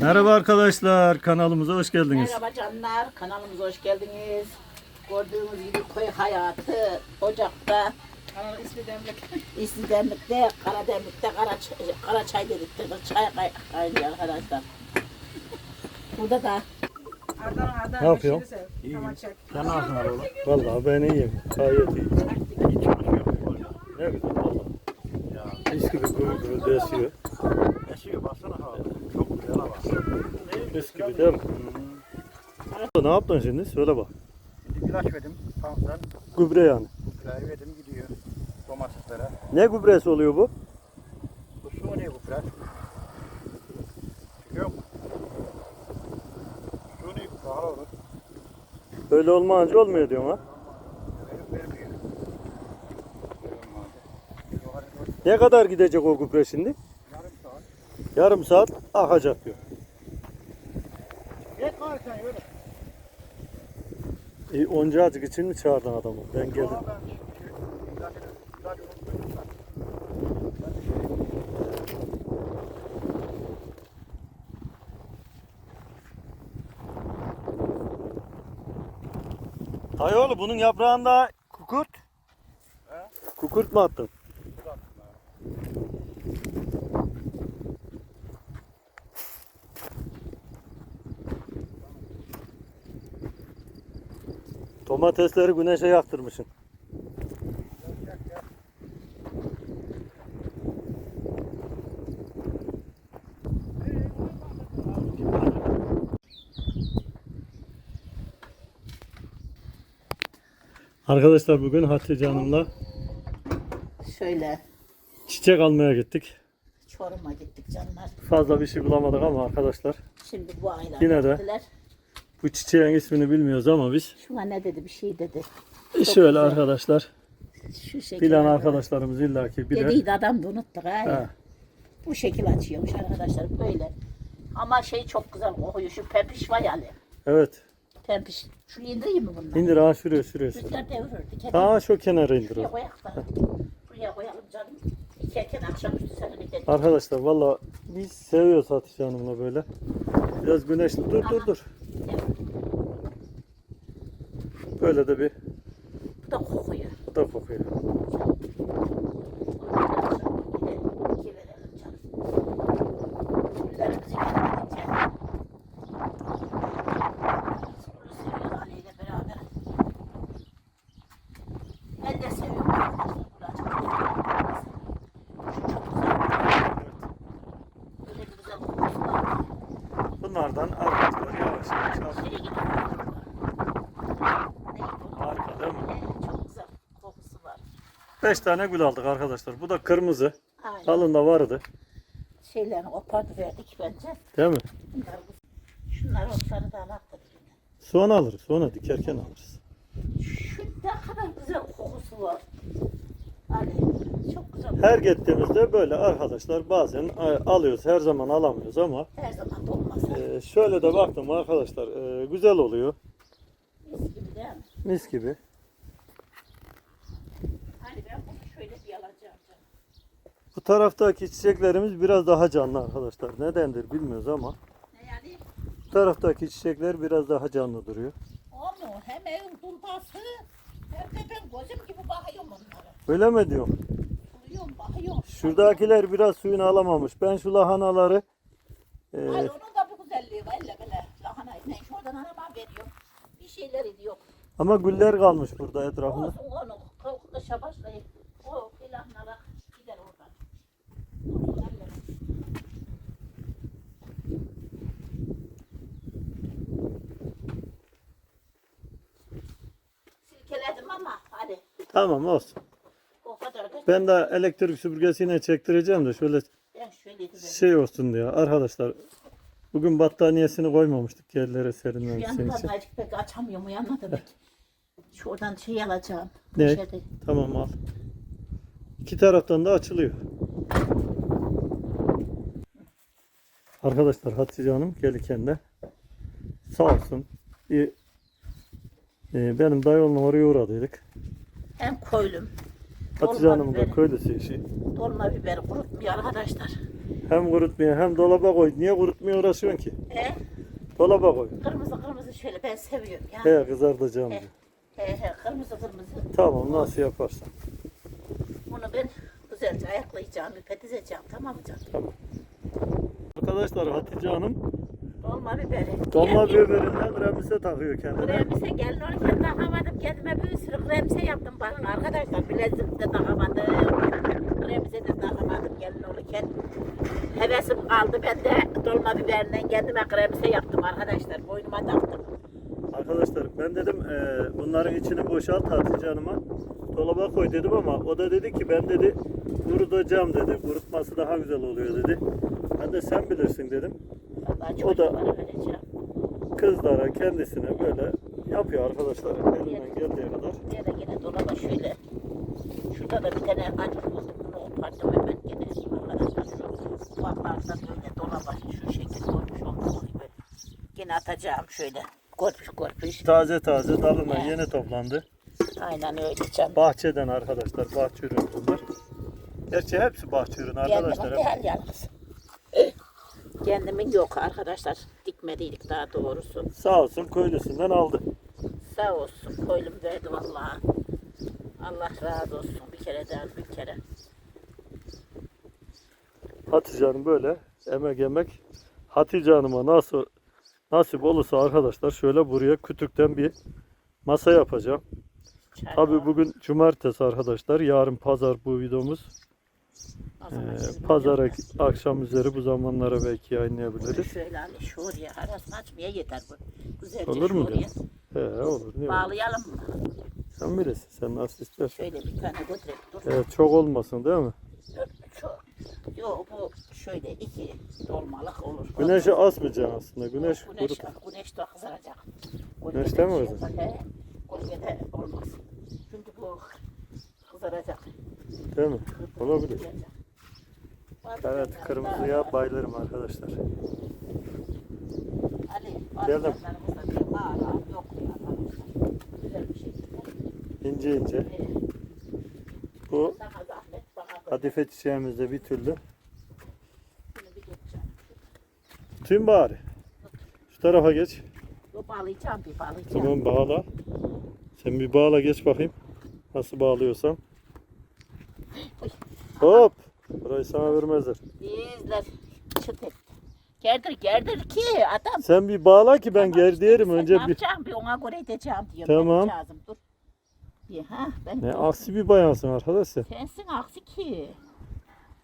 Merhaba arkadaşlar, kanalımıza hoş geldiniz. Merhaba canlar, kanalımıza hoş geldiniz. Gördüğünüz gibi köy hayatı Ocak'ta, Aa, ismi Demlik. İsli Karademlik'te kara, çay- kara çay dedik. de Çay kay- kaynıyor arkadaşlar. Burada da Adana Adana. Ne yapıyorsun? çek. Sen nasılsın oğlum? Vallahi ben iyiyim, gayet iyiyim. Ne güzel valla. Mis gibi gürül gürül esiyor. Esiyor baksana ha. Mis gibi değil mi? Ne yaptın şimdi? Söyle bak. İlaç verdim. Tanktan. Gübre yani. Gübreyi verdim gidiyor. Domateslere. Ne gübresi oluyor bu? Bu su ne gübre? Yok. Su ne gübre? Hala olur. Böyle olmayınca olmuyor diyorsun ha. Verip vermiyor. Ne kadar gidecek o gübre şimdi? Yarım saat. Akacak diyor. Geç var sen öyle. E, onca acık için mi çağırdın adamı? Ben geldim. Dayıoğlu bunun yaprağında kukurt. He? Kukurt mu attın? Domatesleri güneşe yaktırmışsın. Arkadaşlar bugün Hatice Hanım'la şöyle çiçek almaya gittik. Çorum'a gittik canlar. Fazla bir şey bulamadık ama arkadaşlar Şimdi bu aylar Yine de. gittiler. Bu çiçeğin ismini bilmiyoruz ama biz Şuna ne dedi bir şey dedi. şöyle güzel. arkadaşlar Şu şekil. bilen arkadaşlarımız illaki bilir. Dediydi adam da unuttuk ha. Ha, Bu şekil açıyormuş arkadaşlar böyle. Ama şey çok güzel kokuyor. Şu pempiş var yani. evet. Pempiş. Şunu indireyim mi bundan? İndir ha şuraya şuraya. Rüzgar devirirdi. Ta şu kenara indir Şuraya koyak da. Buraya koyalım canım. İkerken sana bir. Arkadaşlar valla biz seviyoruz Hatice Hanım'la böyle. Biraz güneşli. Dur dur dur. Böyle de bir Bu da kokuyor. bu da kokuyor. İki verelim canım. Güllerimizi getirdik ya. Bunu seviyoruz Ali ile beraber. Ben de seviyorum arkadaşlar. Burası çok güzel. Şu çok güzel. Böyle bir güzel kokusu var. Bunlardan arkadaşlar yavaş yavaş o? Harika değil mi? Çok güzel kokusu var. Beş tane gül aldık arkadaşlar. Bu da kırmızı. Aynen. Dalında vardı. Şeylerini kopardı verdik bence. Değil mi? Bunlar, bu- şunlar otları da alakta birine. Sonra alırız. Sonra dikerken alırız. Şu ne kadar güzel kokusu var. Hani. Her gittiğimizde böyle arkadaşlar bazen e, alıyoruz. Her zaman alamıyoruz ama Her zaman da olmasa. e, şöyle de baktım arkadaşlar e, güzel oluyor. Mis gibi değil mi? Mis gibi. Hani ben bunu şöyle bir alacağım. Bu taraftaki çiçeklerimiz biraz daha canlı arkadaşlar. Nedendir bilmiyoruz ama Ne yani? bu taraftaki çiçekler biraz daha canlı duruyor. Onu hem evin turbası hem de ben gözüm gibi bakıyorum onlara. Öyle mi diyorum? Şuradakiler biraz suyunu alamamış. Ben şu lahanaları e, Ay onun da bir güzelliği var. Elle böyle lahanayı. Ben şuradan araba veriyorum. Bir şeyler ediyor. ama güller kalmış burada etrafında. Olsun onu kışa başlayıp o ilahlara gider oradan. Olsun elle. Silkeledim ama hadi Tamam olsun. Da Ben de elektrik süpürgesiyle çektireceğim de şöyle şöyle şey olsun diye. Arkadaşlar bugün battaniyesini koymamıştık yerlere Şu serinlensin yandan için. azıcık pek açamıyorum uyanma demek. Şuradan şey alacağım. Ne? poşeti. Tamam al. İki taraftan da açılıyor. Arkadaşlar Hatice Hanım gelirken de sağ olsun bir, e, benim dayımla oraya uğradıydık. Hem koylum Hatice Hanım'ın da biberi. köylüsü işi. Dolma biberi kurutmuyor arkadaşlar. Hem kurutmuyor hem dolaba koy. Niye kurutmuyor uğraşıyorsun ki? He? Dolaba koy. Kırmızı kırmızı şöyle ben seviyorum ya. He kızartacağım diyor. He he kırmızı kırmızı. Tamam nasıl yaparsan. Bunu ben güzelce ayaklayacağım, pekizeceğim tamam mı canım? Tamam. Arkadaşlar Hatice Hanım Dolma biberi. dolma biberinden remise takıyor kendine. Kremse gelin oraya takamadım kendime bir sürü kremse yaptım bakın arkadaşlar bilezik de takamadım. Kremse de takamadım gelin olurken. Hevesim kaldı ben de dolma biberinden kendime kremse yaptım arkadaşlar boynuma taktım. Arkadaşlar ben dedim eee, bunların içini boşalt Hatice Hanım'a. Dolaba koy dedim ama o da dedi ki ben dedi kurutacağım dedi. Kurutması daha güzel oluyor dedi. Ben de sen bilirsin dedim. O da- vereceğim. Kızlara kendisine böyle yapıyor arkadaşlar. Elinden geldiği kadar. De yine dolaba şöyle. Şurada da bir tane acı buldum bunu koparttım hemen gene ufaklardan böyle dolaba şu şekil koymuş olduğum gibi. Yine atacağım şöyle. Korpuş korpuş. Taze taze dalından He. yeni toplandı. Aynen öyle canım. Bahçeden arkadaşlar. Bahçe ürünü bunlar. Gerçi hepsi bahçe ürünü arkadaşlar. Kendimin değil yalnız. Kendimin yok arkadaşlar. Dikmediydik daha doğrusu. Sağ olsun köylüsünden aldı. Sağ olsun koylum verdi vallahi. Allah razı olsun bir kere daha bir kere. Hatice Hanım böyle emek emek. Hatice Hanım'a nasıl nasip olursa arkadaşlar şöyle buraya kütükten bir masa yapacağım. Çay Tabi var. bugün cumartesi arkadaşlar. Yarın pazar bu videomuz. Ee, pazara akşam üzeri bu zamanlara belki yayınlayabiliriz. Şöyle hani şu oraya arasını açmaya yeter bu. Güzelce Olur mu şu oraya diyorsun? He olur. Olur? Bağlayalım mı? Sen bilirsin. Sen nasıl istersen. Şöyle bir tane götürek dur. Evet, çok olmasın değil mi? Çok. Yok bu şöyle iki dolmalık olur. Güneşe asmayacaksın aslında. Güneş Güneş, kurup. güneş de kızaracak. Güneşte mi şey kızar? he. Gölgede olmaz. Çünkü bu kızaracak. Değil mi? Olabilir. Evet kırmızıya bayılırım arkadaşlar. Ali, Geldim. yok. Güzel bir şekilde. İnce ince. Bu Sana zahmet bana da kadife çiçeğimizde bir türlü. bunu bir geçeceğim. Tüm bari. Şu tarafa geç. Yo, bağlayacağım bir bağlayacağım. Tamam bağla. Sen bir bağla geç bakayım. Nasıl bağlıyorsan. Hop. Burayı sana vermezler. Bizler çıt. Gerdir gerdir ki adam. Sen bir bağla ki ben Tamam işte, sen önce ne bir. yapacağım bir ona göre edeceğim diyorum. Tamam. Lazım dur. Bir, ha, ben Ne aksi bir bayansın arkadaş sen. Sensin aksi ki.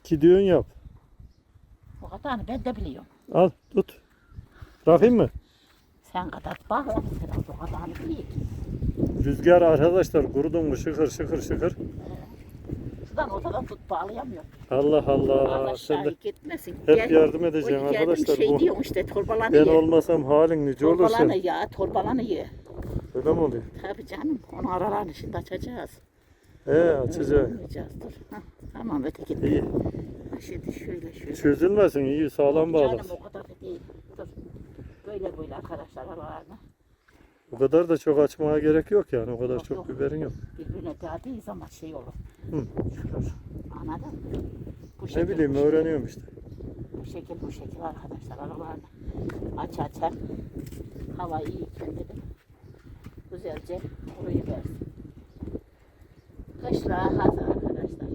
İki düğün yap. O kadarını ben de biliyorum. Al tut. Bırakayım mı? Sen kadar az o kadarını biliyorum. Rüzgar arkadaşlar kurudun mu şıkır şıkır şıkır. Şuradan ortadan tut bağlayamıyorum. Allah Allah. Şahit etmesin. hep yardım o edeceğim geldim arkadaşlar. şey Bu diyorum işte torbalanı ben ye. olmasam halin nice olur Torbalanı ya torbalanı ye. Öyle mi oluyor? Tabii canım onu aralarını şimdi açacağız. He açacağım. Açacağız dur. Hah, tamam öteki. İyi. Ha, Şimdi şöyle şöyle. Çözülmesin iyi sağlam Canım bağlasın. o kadar da değil. Dur. Böyle böyle arkadaşlar aralarını. O kadar da çok açmaya gerek yok yani. O kadar Yok, çok yok. biberin yok. Birbirine değdiği zaman şey olur. Hı. Çürür. Anladın? Bu Ne bileyim bu şekil, öğreniyorum işte. Bu şekil bu şekil arkadaşlar aralarını. Aç aç aç. Hava iyiyken dedim. Güzelce orayı versin. Kışla hazır arkadaşlar.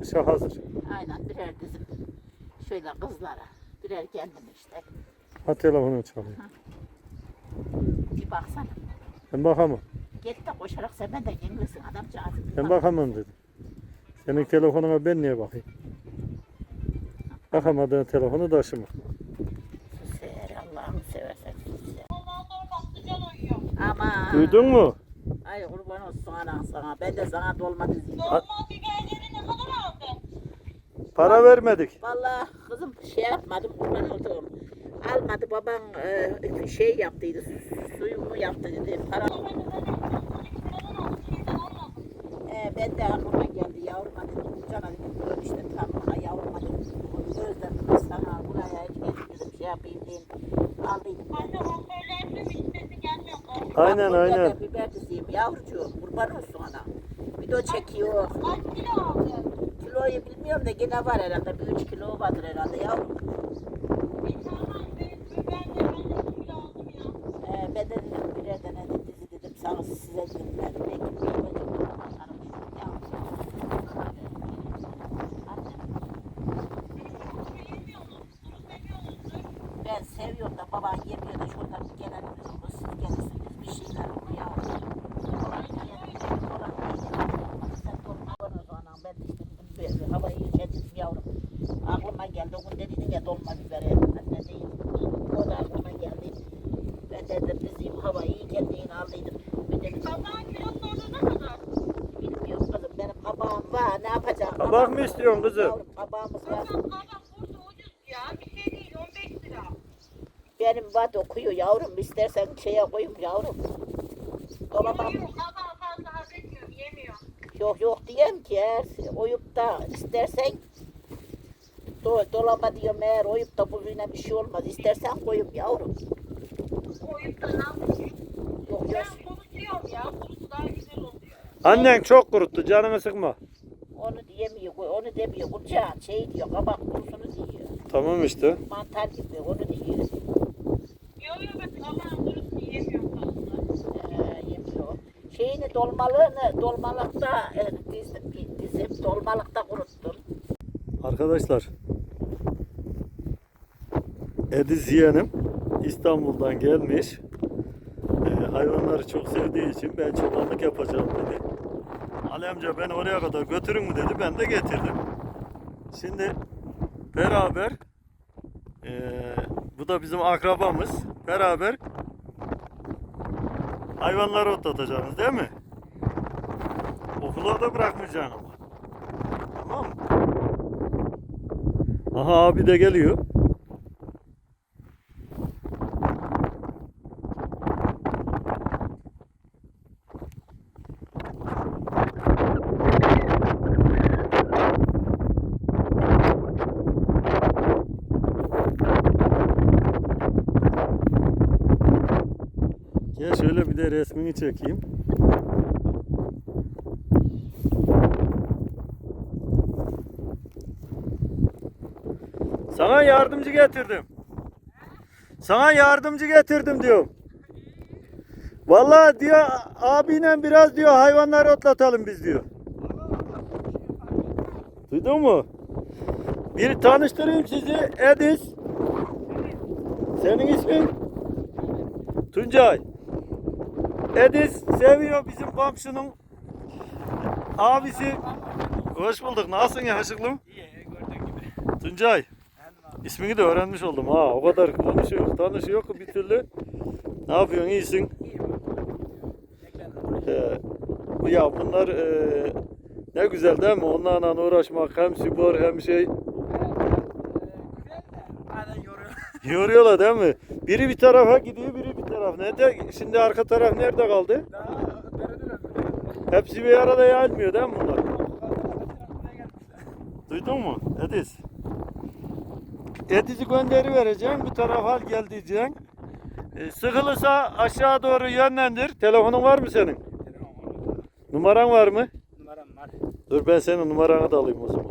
Kışa hazır. Aynen birer dizim. Şöyle kızlara. Birer kendim işte. Ha telefonu çalıyor. Bir baksana. Ben bakamam. Git de koşarak sen ben de yenilirsin adamcağız. Ben bakamam dedim. Senin telefonuna ben niye bakayım? Bakamadığın telefonu taşıma. Sever Allah'ını seversen sever. Ama. Duydun mu? Ay kurban olsun anan sana. Ben de sana dolma dizeyim. Para vermedik. Vallahi kızım şey yapmadım kurban oldum. Almadı baban e, şey yaptıydı. Su- Suyumu yaptı dedi. Para. E, ben de aklıma geldi yavruma dedim. Cana dedim. Dur işte tam ona yavruma dedim. Özledim de sana buraya dedim şey yapayım diyeyim. Aldıydım. Aynen Bak, burada aynen. da Biber dizeyim yavrucuğum kurban olsun ana. Video çekiyor. Kaç kilo aldın? Kiloyu bilmiyorum da yine var herhalde. Bir 3 kilo vardır herhalde yavrum. Bir tamam ben ben de ben de kilo aldım ya. Ee, ben de dedim birer tane de dizi dedim sana size dedim ben belki bir yolculuk atarım. Ya. Ben seviyorum da baban yemiyor da şuradan bir gelen olur. Siz gelirsiniz bir şeyler olur ya. Sonra ben işte bir havayı içedim yavrum. Aklıma geldi o gün dediydin ya dolma biberi. Anne değil. O da aklıma geldi. Ben dedim bizim havayı iyiken değil aldıydım. Ben dedim Sabahın kilosu orada ne kadar? bilmiyorum kızım benim kabağım var ne yapacağım? İstiyorsun kızım? Kabağımız var. Sabah burada ucuz ya. Bir şey değil 15 lira. Benim vat okuyor yavrum istersen şeye koyayım yavrum. Dolaba Yok yok fazla haz etmiyorum yemiyorum. yok yok diyeyim ki eğer oyup da istersen do, dolaba diyorum eğer oyup da bugüne bir şey olmaz istersen koyayım yavrum. Koyup da ne yapayım? Yok yok Ben kurutuyorum ya. Kurusu daha güzel oluyor. Annen çok kuruttu canını sıkma. Onu diyemiyor onu demiyor kurcağın şey diyor kabak kurusunu diyor. Tamam işte. Mantar gibi onu diyor. Yok yok ben sabahın kurusunu yemiyorum fazla. Ee, yemiyor. Şeyini dolmalığını dolmalıkta e, dizdim, dizim dolmalıkta kuruttum. Arkadaşlar Ediz yeğenim İstanbul'dan gelmiş. Ee, hayvanları çok sevdiği için ben çobanlık yapacağım dedi. Ali amca beni oraya kadar götürün mü dedi. Ben de getirdim. Şimdi beraber eee, bu da bizim akrabamız. Beraber hayvanları otlatacağız değil mi? Okula da bırakmayacaksın ama. Tamam mı? Aha abi de geliyor. Gel şöyle bir de resmini çekeyim. Sana yardımcı getirdim. Sana yardımcı getirdim diyorum. Vallahi diyor abiyle biraz diyor hayvanları otlatalım biz diyor. Duydun mu? Bir tanıştırayım sizi Edis. Senin ismin? Tuncay. Edis seviyor bizim komşunun abisi. Hoş bulduk. Nasılsın yakışıklım? İyi gördüğün gibi. Tuncay. İsmini de öğrenmiş oldum ha. O kadar konuşuyor, tanışıyor ki bir türlü. Ne yapıyorsun? İyisin. Ee, ya bunlar e, ne güzel değil mi? Onlarla uğraşmak hem spor hem şey. Yoruyor. Yoruyorlar değil mi? Biri bir tarafa gidiyor, biri bir taraf. Nerede? Şimdi arka taraf nerede kaldı? Hepsi bir arada yayılmıyor değil mi bunlar? Duydun mu? Ediz. Ediz'i gönderi vereceğim. Bir taraf hal gel diyeceksin. E, sıkılırsa aşağı doğru yönlendir. Telefonun var mı senin? Numaran var mı? Numaram var. Dur ben senin numaranı da alayım o zaman.